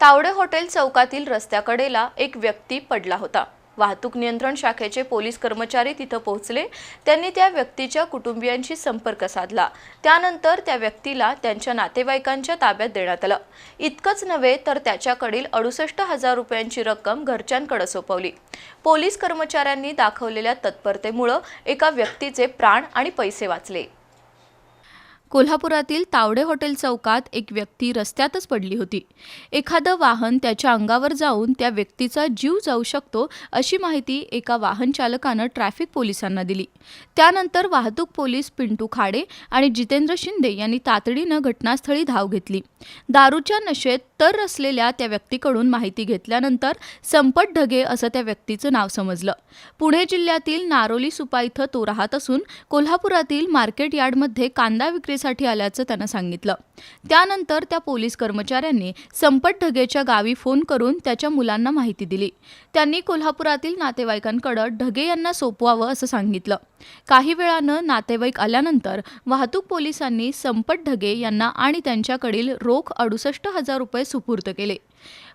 Tawde hotel चौकातील रस्त्याकडेला एक व्यक्ती पडला होता. वाहतूक नियंत्रण शाखेचे पोलीस कर्मचारी तिथं पोहोचले. त्यांनी त्या व्यक्तीच्या कुटुंबियांशी संपर्क साधला. त्यानंतर त्या व्यक्तीला त्यांच्या नातेवाईकांच्या ताब्यात देण्यात आलं. इतकंच नव्हे तर त्याच्याकडील अडुसष्ट हजार रुपयांची रक्कम घरच्यांकडे सोपवली. पोलीस कर्मचाऱ्यांनी दाखवलेल्या तत्परतेमुळं एका व्यक्तीचे प्राण आणि पैसे वाचले. कोल्हापुरातील तावडे हॉटेल चौकात एक व्यक्ती रस्त्यातच पडली होती. एखादं वाहन त्याच्या अंगावर जाऊन त्या व्यक्तीचा जीव जाऊ शकतो अशी माहिती एका वाहन चालकानं ट्रॅफिक पोलिसांना दिली. त्यानंतर वाहतूक पोलीस पिंटू खाडे आणि जितेंद्र शिंदे यांनी तातडीनं घटनास्थळी धाव घेतली. दारूच्या नशेत तर असलेल्या त्या व्यक्तीकडून माहिती घेतल्यानंतर संपत ढगे असं त्या व्यक्तीचं नाव समजलं. पुणे जिल्ह्यातील नारोली सुपा इथं तो राहत असून कोल्हापुरातील मार्केट यार्डमध्ये कांदा विक्री चौकशीसाठी आल्याचं त्यानं सांगितलं. त्यानंतर त्या पोलीस कर्मचाऱ्यांनी संपत ढगेच्या गावी फोन करून त्याच्या मुलांना माहिती दिली. त्यांनी कोल्हापुरातील नातेवाईकांकडं ढगे यांना सोपवावं असं सांगितलं. काही वेळानं नातेवाईक आल्यानंतर वाहतूक पोलिसांनी संपत ढगे यांना आणि त्यांच्याकडील रोख अडुसष्ट हजार रुपये सुपूर्द केले.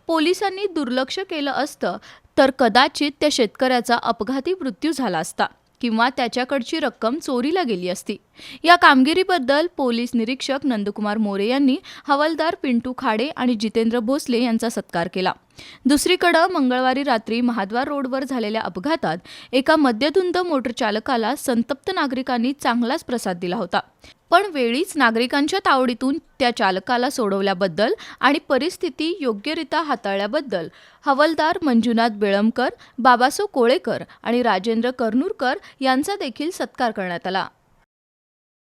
पोलिसांनी दुर्लक्ष केलं असतं तर कदाचित त्या शेतकऱ्याचा अपघाती मृत्यू झाला असता. किंवा त्याच्याकडची रक्कम चोरीला गेली असती. या कामगिरीबद्दल पोलीस निरीक्षक नंदकुमार मोरे यांनी हवालदार पिंटू खाडे आणि जितेंद्र भोसले यांचा सत्कार केला. दुसरीकडं मंगळवारी रात्री महाद्वार रोडवर झालेल्या अपघातात एका मद्यधुंद मोटर चालकाला संतप्त नागरिकांनी चांगलाच प्रसाद दिला होता. पण वेळीच नागरिकांच्या तावडीतून त्या चालकाला सोडवल्याबद्दल आणि परिस्थिती योग्यरित्या हाताळल्याबद्दल हवलदार मंजुनाथ बेळमकर बाबासो कोळेकर आणि राजेंद्र करनूरकर यांचा देखील सत्कार करण्यात आला.